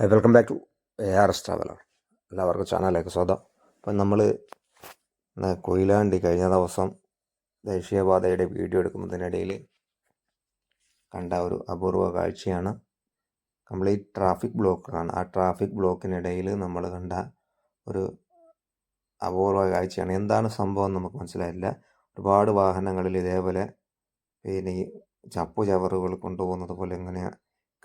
Welcome back to A R S traveller എല്ലാവർക്കും ചാനലിലേക്ക് സ്വാഗതം. അപ്പം നമ്മൾ കൊയിലാണ്ടി കഴിഞ്ഞ ദിവസം ദേശീയപാതയുടെ വീഡിയോ എടുക്കുന്നതിനിടയിൽ കണ്ട ഒരു അപൂർവ കാഴ്ചയാണ്. കംപ്ലീറ്റ് ട്രാഫിക് ബ്ലോക്കാണ്. ആ ട്രാഫിക് ബ്ലോക്കിനിടയിൽ നമ്മൾ കണ്ട ഒരു അപൂർവ കാഴ്ചയാണ്. എന്താണ് സംഭവം നമുക്ക് മനസ്സിലായില്ല. ഒരുപാട് വാഹനങ്ങളിൽ ഇതേപോലെ പിന്നെ ഈ ചപ്പു ചവറുകൾ കൊണ്ടുപോകുന്നത് പോലെ ഇങ്ങനെ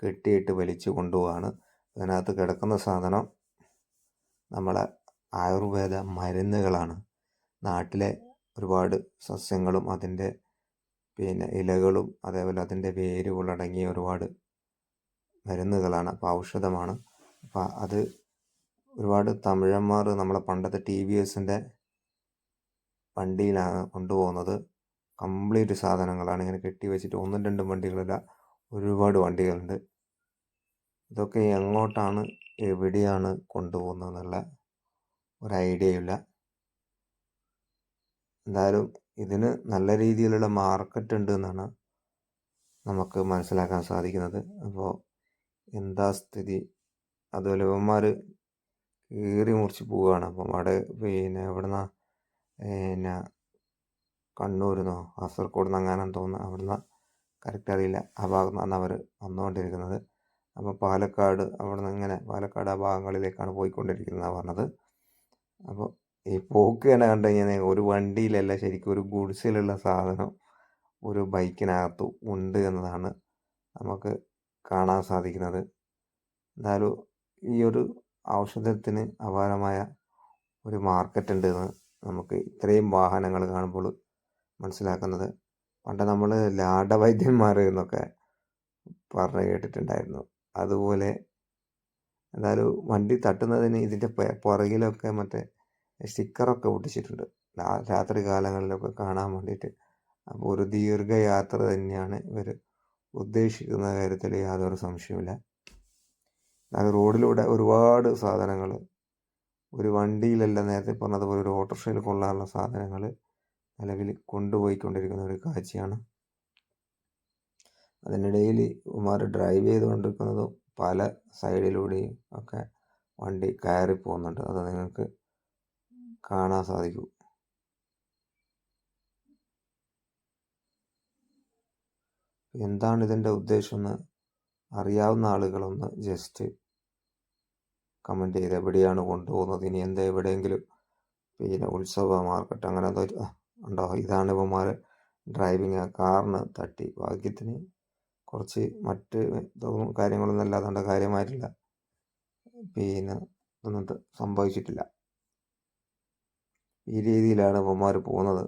കെട്ടിയിട്ട് വലിച്ചു കൊണ്ടുപോവാണ്. അതിനകത്ത് കിടക്കുന്ന സാധനം നമ്മളെ ആയുർവേദ മരുന്നുകളാണ്. നാട്ടിലെ ഒരുപാട് സസ്യങ്ങളും അതിന്റെ പിന്നെ ഇലകളും അതേപോലെ അതിന്റെ വേരുകളടങ്ങിയ ഒരുപാട് മരുന്നുകളാണ്. അപ്പോൾ ഔഷധമാണ്. അപ്പോൾ അത് ഒരുപാട് തമിഴന്മാർ നമ്മളെ പണ്ടത്തെ ടി വി എസിന്റെ വണ്ടിയിലാണ് കൊണ്ടുപോകുന്നത്. കംപ്ലീറ്റ് സാധനങ്ങളാണ്. ഇങ്ങനെ കെട്ടി വെച്ചിട്ട് ഒന്നും രണ്ടും വണ്ടികളല്ല ഒരുപാട് വണ്ടികളുണ്ട്. ഇതൊക്കെ എങ്ങോട്ടാണ് എവിടെയാണ് കൊണ്ടുപോകുന്നതെന്നുള്ള ഒരു ഐഡിയയില്ല എന്തായാലും ഇതിന് നല്ല രീതിയിലുള്ള മാർക്കറ്റ് ഉണ്ട് എന്നാണ് നമുക്ക് മനസ്സിലാക്കാൻ സാധിക്കുന്നത്. അപ്പോൾ എന്താ സ്ഥിതി? അതുപോലെ ഇവന്മാർ കീറി മുറിച്ച് പോവുകയാണ്. അപ്പം അവിടെ പിന്നെ എവിടുന്ന പിന്നെ കണ്ണൂരിന്നോ കാസർഗോഡ് നിന്ന് അങ്ങനെ തോന്നുന്നു. അവിടുന്ന് കറക്റ്റ് അറിയില്ല. ആ ഭാഗത്തു നിന്നാണ് അവർ വന്നുകൊണ്ടിരിക്കുന്നത്. അപ്പോൾ പാലക്കാട് അവിടെ നിന്ന് ഇങ്ങനെ പാലക്കാട് ആ ഭാഗങ്ങളിലേക്കാണ് പോയിക്കൊണ്ടിരിക്കുന്നതാണ് പറഞ്ഞത്. അപ്പോൾ ഈ പോക്ക് തന്നെ കണ്ടു കഴിഞ്ഞാൽ ഒരു വണ്ടിയിലല്ല ശരിക്കും ഒരു ഗുഡ്സിലുള്ള സാധനം ഒരു ബൈക്കിനകത്ത് ഉണ്ട് എന്നതാണ് നമുക്ക് കാണാൻ സാധിക്കുന്നത്. എന്തായാലും ഈ ഒരു ഔഷധത്തിന് അപാരമായ ഒരു മാർക്കറ്റ് ഉണ്ട് എന്ന് നമുക്ക് ഇത്രയും വാഹനങ്ങൾ കാണുമ്പോൾ മനസ്സിലാക്കുന്നത്. പണ്ട് നമ്മൾ ലാഡവൈദ്യന്മാർ എന്നൊക്കെ പറഞ്ഞ് കേട്ടിട്ടുണ്ടായിരുന്നു. അതുപോലെ എന്തായാലും വണ്ടി തട്ടുന്നതിന് ഇതിന്റെ പുറകിലൊക്കെ മറ്റേ സ്റ്റിക്കറൊക്കെ ഒട്ടിച്ചിട്ടുണ്ട് രാത്രി കാലങ്ങളിലൊക്കെ കാണാൻ വേണ്ടിയിട്ട്. അപ്പോൾ ഒരു ദീർഘയാത്ര തന്നെയാണ് ഇവർ ഉദ്ദേശിക്കുന്ന കാര്യത്തിൽ യാതൊരു സംശയമില്ല അത് റോഡിലൂടെ ഒരുപാട് സാധനങ്ങൾ ഒരു വണ്ടിയിലല്ല നേരത്തെ പറഞ്ഞതുപോലെ ഒരു ഓട്ടോറിക്ഷയിൽ കൊള്ളാനുള്ള സാധനങ്ങൾ നിലവിൽ കൊണ്ടുപോയിക്കൊണ്ടിരിക്കുന്ന ഒരു കാഴ്ചയാണ്. അതിനിടയിൽ ഉമാർ ഡ്രൈവ് ചെയ്തുകൊണ്ടിരിക്കുന്നതും പല സൈഡിലൂടെയും ഒക്കെ വണ്ടി കയറി പോകുന്നുണ്ട്. അത് നിങ്ങൾക്ക് കാണാൻ സാധിക്കും. എന്താണ് ഇതിന്റെ ഉദ്ദേശം എന്ന് അറിയാവുന്ന ആളുകളൊന്ന് ജസ്റ്റ് കമന്റ് ചെയ്ത് എവിടെയാണ് കൊണ്ടുപോകുന്നത്? ഇനി എന്താ എവിടെയെങ്കിലും പിന്നെ ഉത്സവ മാർക്കറ്റ് അങ്ങനെ എന്തോ ഉണ്ടോ? ഇതാണ് ഇവന്മാർ ഡ്രൈവിങ് കാറിന് തട്ടി. ഭാഗ്യത്തിന് കുറച്ച് മറ്റ് കാര്യങ്ങളൊന്നും അല്ലാതെ കാര്യമായിട്ടില്ല. പിന്നെ ഇതൊന്നും സംഭവിച്ചിട്ടില്ല. ഈ രീതിയിലാണ് ഇവന്മാർ പോകുന്നത്.